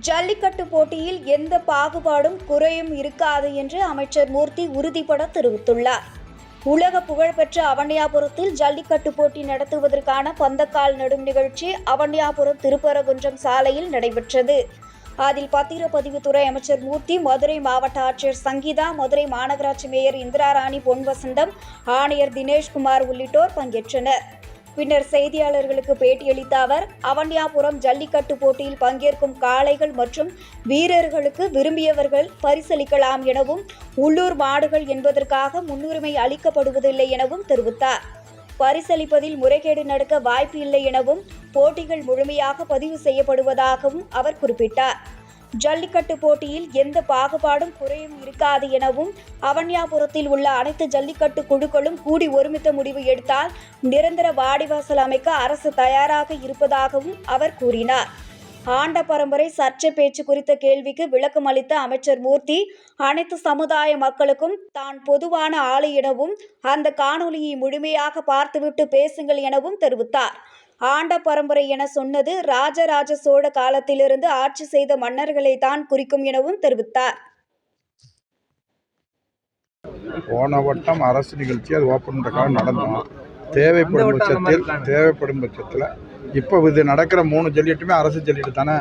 ஜல்லிக்கட்டு போட்டியில் எந்த பாகுபாடும் குறையும் இருக்காது என்று அமைச்சர் மூர்த்தி உறுதிபட தெரிவித்துள்ளார். உலக புகழ்பெற்ற அவன்யாபுரத்தில் ஜல்லிக்கட்டு போட்டி நடத்துவதற்கான பந்தக்கால் நடும் நிகழ்ச்சி அவன்யாபுரம் திருப்பரங்குன்றம் சாலையில் நடைபெற்றது. அதில் பத்திரப்பதிவுத்துறை அமைச்சர் மூர்த்தி மதுரை மாவட்ட ஆட்சியர் சங்கீதா மதுரை மாநகராட்சி மேயர் இந்திராராணி பொன்வசந்தம் ஆணையர் தினேஷ்குமார் உள்ளிட்டோர் பங்கேற்றனர். பின்னர் செய்தியாளர்களுக்கு பேட்டியளித்த அவர் அவன்யாபுரம் ஜல்லிக்கட்டு போட்டியில் பங்கேற்கும் காளைகள் மற்றும் வீரர்களுக்கு விரும்பியவர்கள் பரிசளிக்கலாம் எனவும் உள்ளூர் மாடுகள் என்பதற்காக முன்னுரிமை அளிக்கப்படுவதில்லை எனவும் தெரிவித்தார். பரிசளிப்பதில் முறைகேடு நடக்க வாய்ப்பு இல்லை எனவும் போட்டிகள் முழுமையாக பதிவு செய்யப்படுவதாகவும் அவர் குறிப்பிட்டார். ஜல்லிக்கட்டு போட்டியில் எந்த பாகுபாடும் குறையும் இருக்காது எனவும் அவன்யாபுரத்தில் உள்ள அனைத்து ஜல்லிக்கட்டு குழுக்களும் கூடி ஒருமித்த முடிவு எடுத்தால் நிரந்தர வாடிவாசல் அமைக்க அரசு தயாராக இருப்பதாகவும் அவர் கூறினார். ஆண்ட பரம்பரை சர்ச்சை பேச்சு குறித்த கேள்விக்கு விளக்கம் அளித்த அமைச்சர் மூர்த்தி அனைத்து சமுதாய மக்களுக்கும் தான் பொதுவான ஆளு எனவும் அந்த காணொலியை முழுமையாக பார்த்துவிட்டு பேசுங்கள் எனவும் தெரிவித்தார். ஆண்ட பரம்பரை என சொன்னது ராஜராஜ சோழ காலத்திலிருந்து ஆட்சி செய்த மன்னர்களை தான் குறிக்கும் எனவும் தெரிவித்தார். போன வட்டம் அரசு நிகழ்ச்சி அது ஓப்பன் பண்ணுறதுக்காக நடந்தோம் தேவைப்படும் பட்சத்தில் தேவைப்படும் பட்சத்தில் இப்போ இது நடக்கிற மூணு ஜல்லிக்கட்டுமே அரசு ஜல்லிக்கட்டு தானே?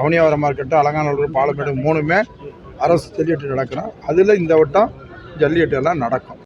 அவனியாவரமாக இருக்கட்டும் அலங்காநல்லூர் பாலமேடு மூணுமே அரசு ஜல்லிக்கட்டு நடக்கிறோம் அதில் இந்த வட்டம் ஜல்லிக்கட்டு எல்லாம் நடக்கும்.